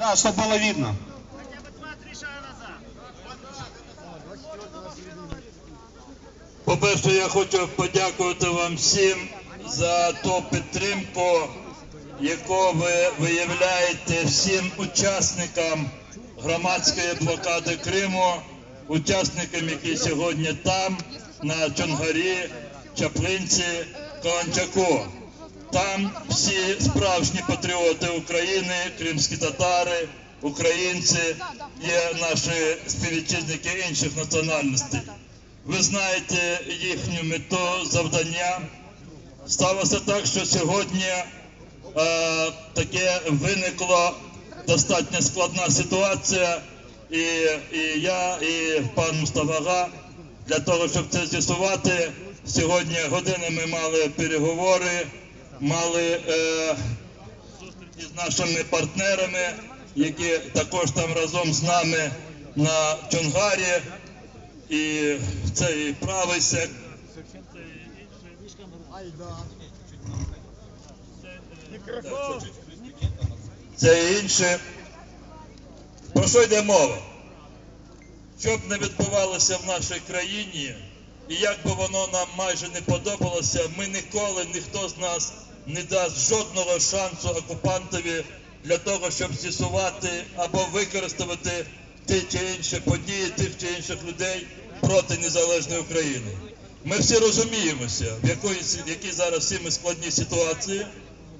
Да, чтобы было видно. Хотя бы два-три шага назад. По-перше, я хочу подякувати вам всім за ту підтримку, яку ви виявляєте всім учасникам громадської блокади Криму, учасникам, які сьогодні там, на Чонгарі, Чаплинці, Каланчаку. Там всі справжні патріоти України, кримські татари, українці, є наші співвітчизники інших національностей. Ви знаєте їхню мету, завдання. Сталося так, що сьогодні е, таке виникла достатньо складна ситуація, і, і я, і пан Мустафага для того, щоб це з'ясувати, сьогодні годинами мали переговори, мали е, зустрічі з нашими партнерами, які також там разом з нами на Чонгарі. І це і правий сектор. Це і інше. Про що йде мова? Що б не відбувалося в нашій країні, і як би воно нам майже не подобалося, ми ніколи, ніхто з нас не дасть жодного шансу окупантові для того, щоб з'ясувати або використовувати ті чи інші події, тих чи інших людей проти незалежної України. Ми всі розуміємося, в якої, в якій зараз всі ми складній ситуації,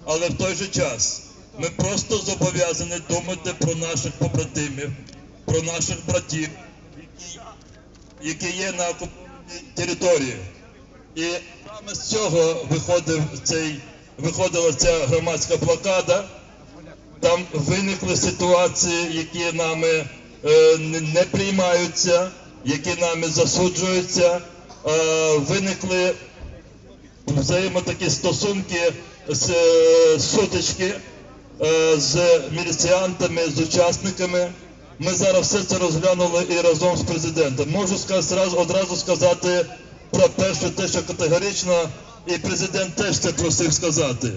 але в той же час ми просто зобов'язані думати про наших побратимів, про наших братів, які, є на території. І саме з цього виходив цей, виходила ця громадська блокада. Там виникли ситуації, які нами е, не- приймаються, які нами засуджуються. Е, виникли взаємо такі стосунки з е, сутички з міліціантами, з учасниками. Ми зараз все це розглянули і разом з президентом. Можу одразу сказати про перше, те, що категорично, і президент теж це просив сказати.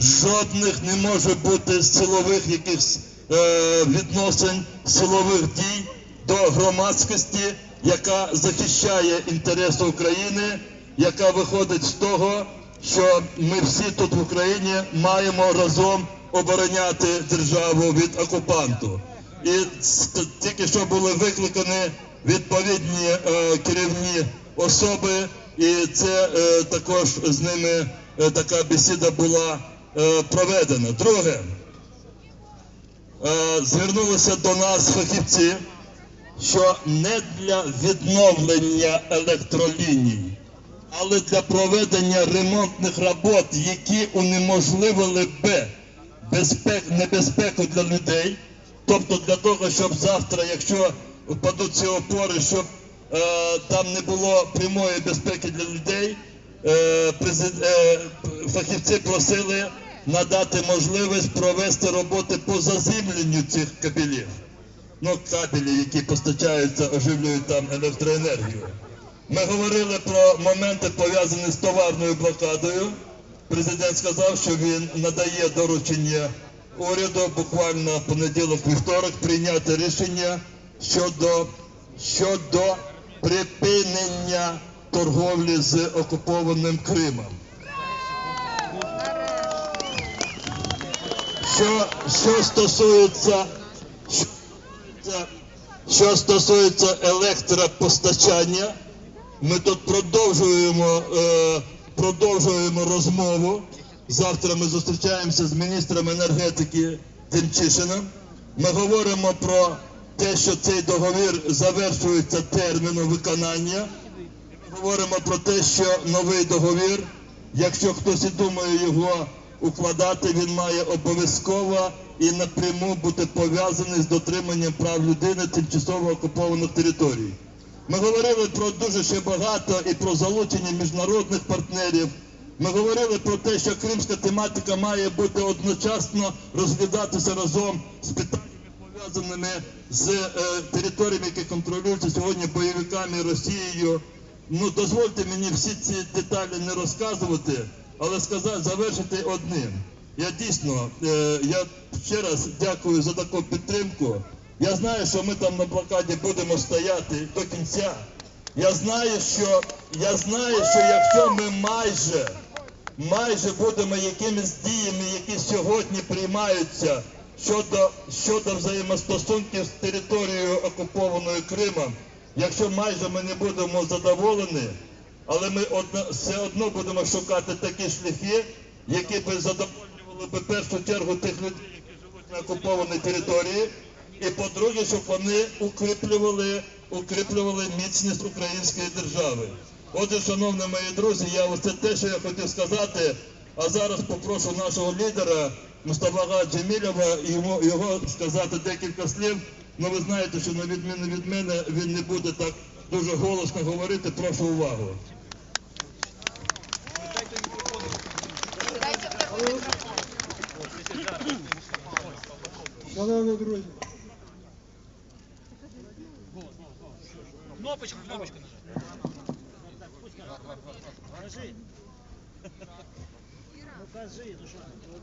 Жодних не може бути силових якихось е, відносин, силових дій до громадськості, яка захищає інтереси України, яка виходить з того, що ми всі тут в Україні маємо разом обороняти державу від окупанту. І тільки що були викликані відповідні е, керівні особи, і це е, також з ними е, така бесіда була е, проведена. Друге, звернулися до нас фахівці, що не для відновлення електроліній, але для проведення ремонтних робот, які унеможливили би безпек, небезпеку для людей, тобто для того, щоб завтра, якщо впадуть ці опори, щоб там не було прямої безпеки для людей, е, е, фахівці просили надати можливість провести роботи по заземленню цих кабелів. Ну, кабелі, які постачаються, оживлюють там електроенергію. Ми говорили про моменти пов'язані з товарною блокадою. Президент сказав, що він надає доручення уряду буквально понеділок вівторок прийняти рішення щодо, щодо припинення торговлі з окупованим Кримом. Що, що стосується що стосується- електропостачання, ми тут продовжуємо, е, продовжуємо розмову. Завтра ми зустрічаємося з міністром енергетики Тимчишином. Ми говоримо про те, що цей договір завершується терміном виконання. Ми говоримо про те, що новий договір, якщо хтось і думає його укладати, він має обов'язково і напряму бути пов'язаний з дотриманням прав людини тимчасово окупованих територій. Ми говорили про дуже ще багато і про залучення міжнародних партнерів. Ми говорили про те, що кримська тематика має бути одночасно розглядатися разом з питаннями пов'язаними з е, територіями, які контролюються сьогодні бойовиками Росією. Ну дозвольте мені всі ці деталі не розказувати, але сказати завершити одним. Я дійсно, е, я ще раз дякую за таку підтримку. Я знаю, що ми там на блокаді будемо стояти до кінця. Я знаю, що я знаю, що якщо ми майже, майже будемо якимись діями, які сьогодні приймаються щодо, щодо взаємостосунків з територією окупованою Кримом, якщо майже ми не будемо задоволені, але ми одно, все одно будемо шукати такі шляхи, які би задовольнювали би першу чергу тих людей, які живуть на окупованій території, і по-друге, щоб вони укріплювали, укріплювали міцність української держави. Отже, шановні мої друзі, я це те, що я хотів сказати. А зараз попрошу нашого лідера Мустафага Джемілєва йому його сказати декілька слів. Ну ви знаєте, що на відміну від мене він не буде так дуже голосно говорити. Прошу увагу. Шановні друзі, Кнопочку, кнопочку нажать.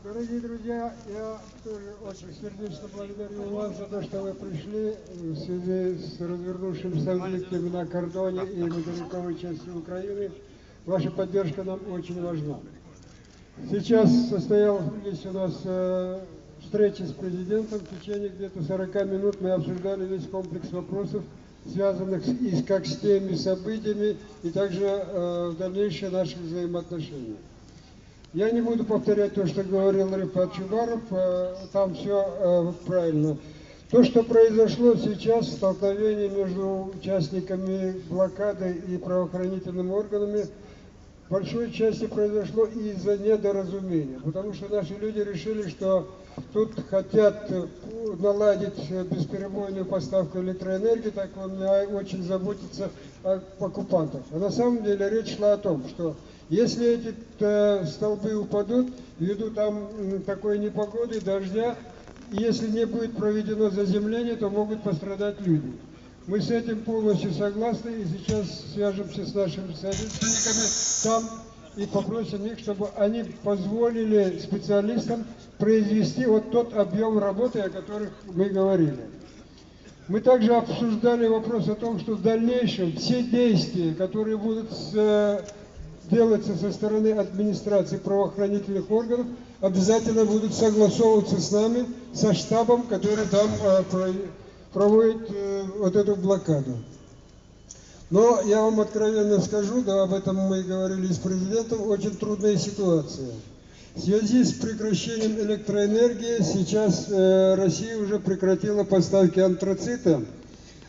Дорогие друзья, я тоже очень сердечно благодарю вас за то, что вы пришли в связи с развернувшимся событием на кордоне и материковой части Украины. Ваша поддержка нам очень важна. Сейчас состоялась у нас э, встреча с президентом. В течение где-то 40 минут мы обсуждали весь комплекс вопросов, связанных с, и как с теми событиями, и также э, дальнейшие наши взаимоотношения. Я не буду повторять то, что говорил Рифат Чубаров, э, там все правильно. То, что произошло сейчас, столкновение между участниками блокады и правоохранительными органами, в большой части произошло из-за недоразумения, потому что наши люди решили, что тут хотят э, наладить э, бесперебойную поставку электроэнергии, так он меня очень заботится о оккупантах. А на самом деле речь шла о том, что если эти э, столбы упадут ввиду там такой непогоды, дождя, если не будет проведено заземление, то могут пострадать люди. Мы с этим полностью согласны и сейчас свяжемся с нашими соотечественниками там и попросим их, чтобы они позволили специалистам произвести вот тот объем работы, о которых мы говорили. Мы также обсуждали вопрос о том, что в дальнейшем все действия, которые будут э, делаться со стороны администрации правоохранительных органов, обязательно будут согласовываться с нами, со штабом, который там э, про- проводит э, вот эту блокаду. Но я вам откровенно скажу, да, об этом мы и говорили с президентом, очень трудная ситуация. В связи с прекращением электроэнергии сейчас э, Россия уже прекратила поставки антрацита,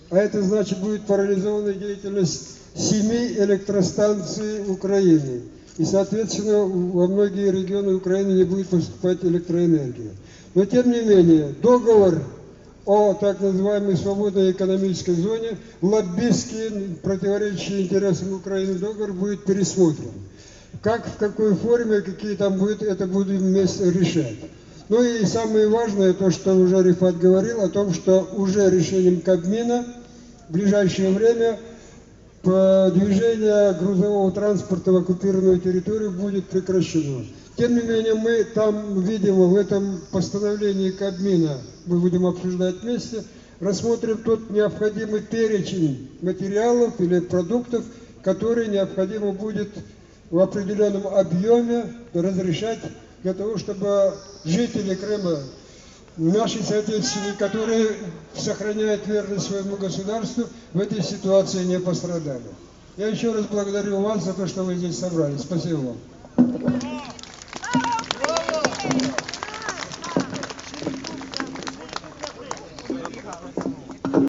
а это значит будет парализована деятельность семи электростанций Украины. И, соответственно, во многие регионы Украины не будет поступать электроэнергия. Но, тем не менее, договор о так называемой свободной экономической зоне, лоббистский, противоречащий интересам Украины договор будет пересмотрен. Как, в какой форме, какие там будут, это будем вместе решать. Ну и самое важное, то, что уже Рифат говорил, о том, что уже решением Кабмина в ближайшее время движение грузового транспорта в оккупированную территорию будет прекращено. Тем не менее, мы там видим в этом постановлении Кабмина, мы будем обсуждать вместе, рассмотрим тот необходимый перечень материалов или продуктов, которые необходимо будет в определенном объеме разрешать для того, чтобы жители Крыма, наши соотечественники, которые сохраняют верность своему государству, в этой ситуации не пострадали. Я еще раз благодарю вас за то, что вы здесь собрались. Спасибо вам.